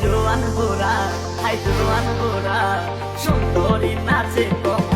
জোয়ান গোরা হাই জোয়ান গোরা সুন্দরী নাচে কম